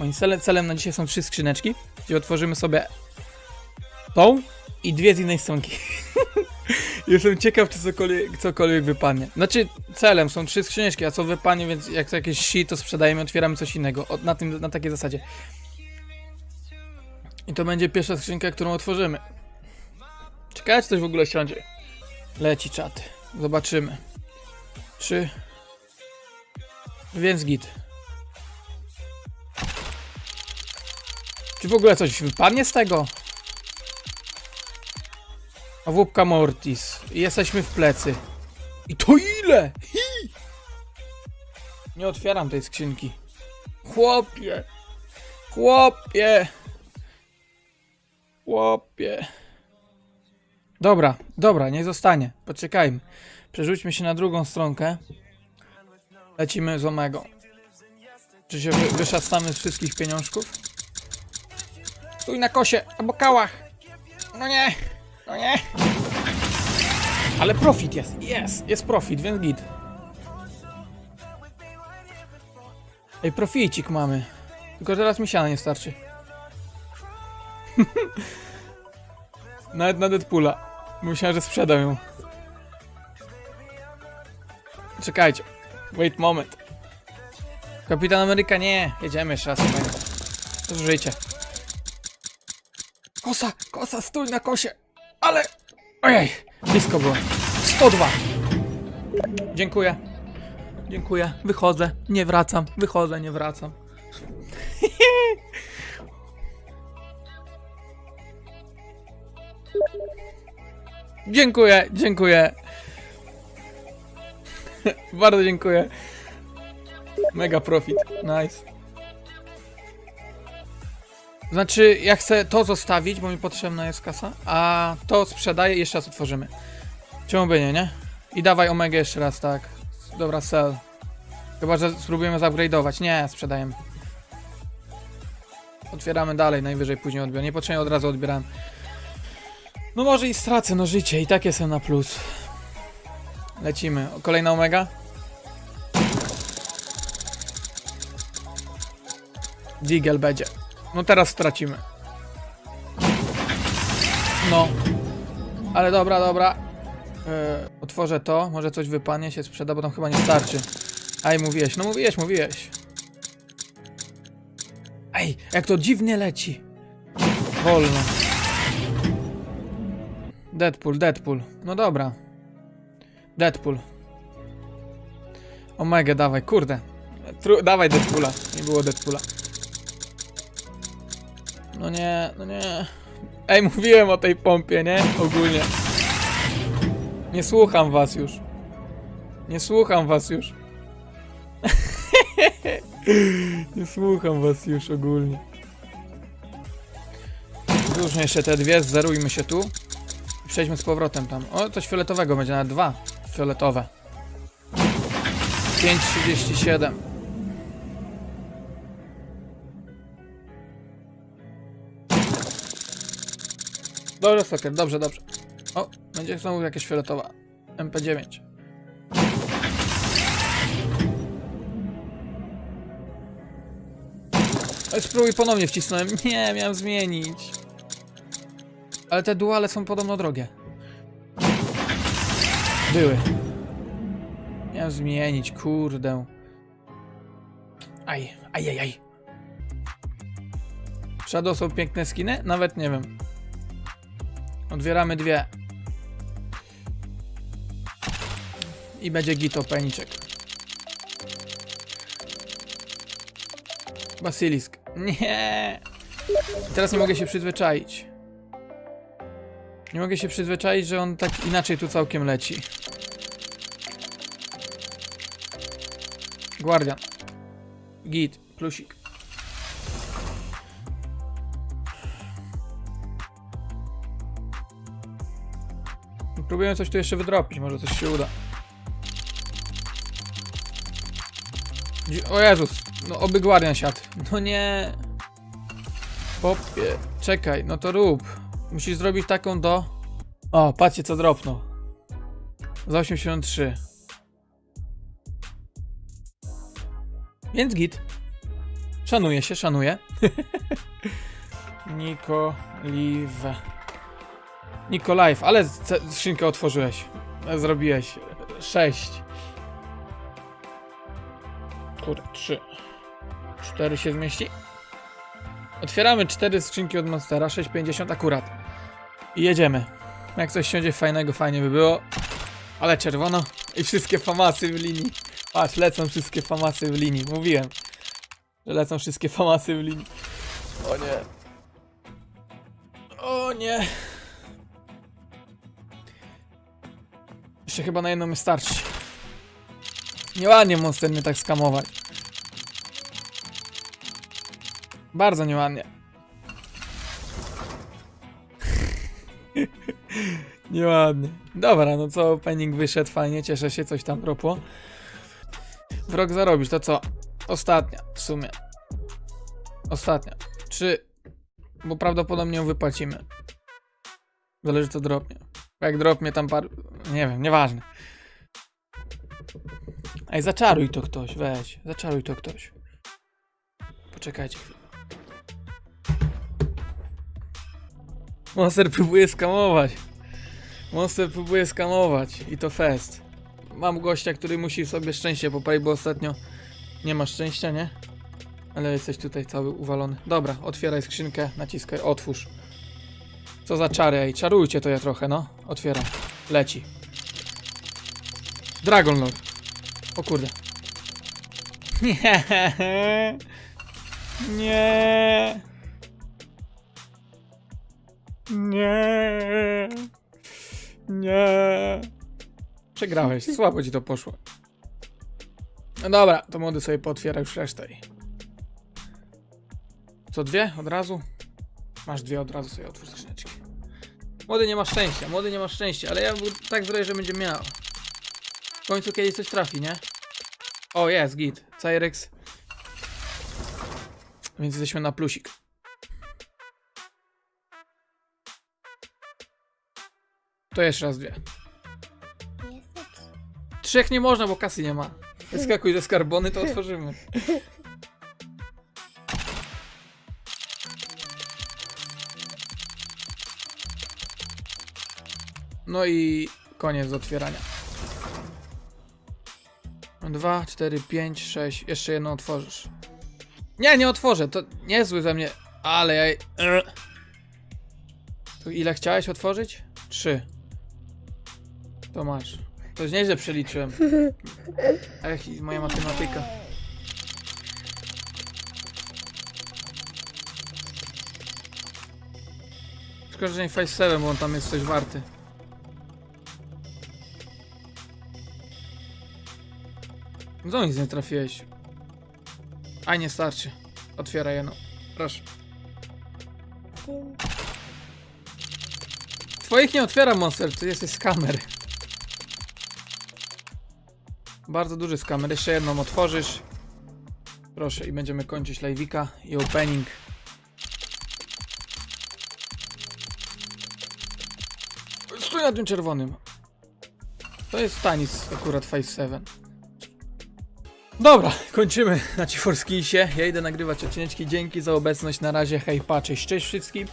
Moim celem, na dzisiaj są trzy skrzyneczki, gdzie otworzymy sobie tą i dwie z innej stronki. Jestem ciekaw, czy cokolwiek, cokolwiek wypadnie. Znaczy, celem są trzy skrzyneczki, a co wypadnie, więc jak to jakieś shit, to sprzedajemy, otwieramy coś innego. O, na, tym, na takiej zasadzie. I to będzie pierwsza skrzynka, którą otworzymy. Ciekawe, czy coś w ogóle siądzie. Leci czat. Zobaczymy. Czy... Więc git. Czy w ogóle coś wypadnie z tego? A wupka Mortis. Jesteśmy w plecy. I to ile? Hi! Nie otwieram tej skrzynki. Chłopie. Chłopie. Chłopie. Dobra, dobra, niech zostanie. Poczekajmy. Przerzućmy się na drugą stronkę. Lecimy z Omegą. Czy się wy, wyszastamy z wszystkich pieniążków? Stój na kosie, albo kałach. No nie, no nie. Ale profit jest, jest, jest profit, więc git. Ej, proficik mamy. Tylko teraz mi siana nie starczy. Nawet na Deadpoola. Myślałem, że sprzedam ją. Czekajcie. Wait moment. Kapitan Ameryka, nie. Jedziemy jeszcze raz. Kosa, kosa, stój na kosie. Ale... Ojej, blisko było. 102. Dziękuję. Dziękuję. Wychodzę, nie wracam. Wychodzę, nie wracam. Dziękuję, dziękuję. Bardzo dziękuję. Mega profit. Nice. Znaczy, ja chcę to zostawić, bo mi potrzebna jest kasa, a to sprzedaję i jeszcze raz otworzymy. Czemu by nie, nie? I dawaj Omega jeszcze raz, tak. Dobra, sell. Chyba, że spróbujemy zupgrade'ować. Nie, sprzedajemy. Otwieramy dalej, najwyżej później odbiorę. Niepotrzebnie od razu odbierałem. No może i stracę, no życie, i tak jestem na plus. Lecimy. Kolejna Omega? Digel będzie. No teraz stracimy. No. Ale dobra, dobra. Yy, otworzę to, może coś wypadnie, się sprzeda, bo tam chyba nie starczy. Aj, mówiłeś, no mówiłeś, mówiłeś. Ej, jak to dziwnie leci. Wolno. Deadpool, Deadpool. No dobra. Deadpool. Omega, dawaj, kurde. Tru dawaj Deadpoola. Nie było Deadpoola. No nie, no nie. Ej, mówiłem o tej pompie, nie? Ogólnie. Nie słucham was już. Nie słucham was już. nie słucham was już ogólnie. Złóżmy jeszcze te dwie, zerujmy się tu. Przejdźmy z powrotem tam. O, coś fioletowego będzie, nawet dwa fioletowe. 5,37. Dobrze, Stoker, dobrze, dobrze. O, będzie znowu jakieś fioletowa. MP9. Oj, spróbuj ponownie wcisnąłem. Nie, miałem zmienić. Ale te duale są podobno drogie. Były. Miałem zmienić, kurde. Aj, aj, aj, aj. Shadow są piękne skiny? Nawet nie wiem. Odbieramy dwie. I będzie gito peniczek. Basilisk. Nie. Teraz nie mogę się przyzwyczaić. Nie mogę się przyzwyczaić, że on tak inaczej tu całkiem leci. Guardian. Git. Plusik. Próbuję coś tu jeszcze wydropić, może coś się uda. O Jezus, no oby Guardian siadł. No nie. Popie, czekaj, no to rób. Musisz zrobić taką do... O, patrzcie co dropnął. Za 83. Więc git. Szanuje się, szanuje. Nikolive. Nikolive, ale skrzynkę otworzyłeś. Zrobiłeś. Sześć. Kurde, trzy. Cztery się zmieści. Otwieramy cztery skrzynki od Monstera, 6,50 akurat. I jedziemy. Jak coś siądzie fajnego, fajnie by było. Ale czerwono. I wszystkie famasy w linii. Patrz, lecą wszystkie famasy w linii. Mówiłem, że lecą wszystkie famasy w linii. O nie. O nie. Jeszcze chyba na jedną mi starczy. Nieładnie Monster mnie tak skamować. Bardzo nieładnie. nieładnie. Dobra, no co, opening wyszedł fajnie, cieszę się, coś tam propło. Wrok zarobisz, to co? Ostatnia w sumie. Ostatnia. Czy... Bo prawdopodobnie ją wypłacimy. Zależy co dropnie. Bo Jak dropnie tam par... Nie wiem, nieważne. Ej, zaczaruj to ktoś, weź. Zaczaruj to ktoś. Poczekajcie chwilę. Monster próbuje skamować. Monster próbuje skamować. I to fest. Mam gościa, który musi sobie szczęście poprawić, bo ostatnio nie ma szczęścia, nie? Ale jesteś tutaj cały uwalony. Dobra, otwieraj skrzynkę, naciskaj, otwórz. Co za czary, ej, czarujcie to ja trochę, no. Otwieram. Leci. Dragon Lord. O kurde. Nie. Nie. Nie. Nie. Przegrałeś, słabo ci to poszło. No dobra, to młody sobie pootwiera już resztę. Co dwie od razu? Masz dwie od razu sobie otwórz skrzyneczki. Młody nie ma szczęścia, młody nie ma szczęścia, ale ja tak zrobię, że będzie miał. W końcu kiedyś coś trafi, nie? O, jest, git. Cyrex. Więc jesteśmy na plusik. To jeszcze raz dwie. Trzech nie można, bo kasy nie ma. Wyskakuj ze skarbony, to otworzymy. No i koniec otwierania. Dwa, cztery, pięć, sześć. Jeszcze jedno otworzysz. Nie, nie otworzę. To niezły ze mnie. Ale ja. Ile chciałeś otworzyć? Trzy. To masz. To nieźle przeliczyłem. Ech, moja matematyka. Szkoda, że nie Face 7, bo on tam jest coś warty. No nic nie trafiłeś. A nie starczy. Otwieraj jedno. Proszę. Twoich nie otwieram, Monster, ty jesteś z kamery. Bardzo duży skamer. Jeszcze jedną otworzysz. Proszę, i będziemy kończyć live'ika i opening. Stój na tym czerwonym. To jest tanis akurat Face 7. Dobra, kończymy na Ciforskisie. Ja idę nagrywać odcineczki. Dzięki za obecność. Na razie, hej, pa, cześć, cześć wszystkim.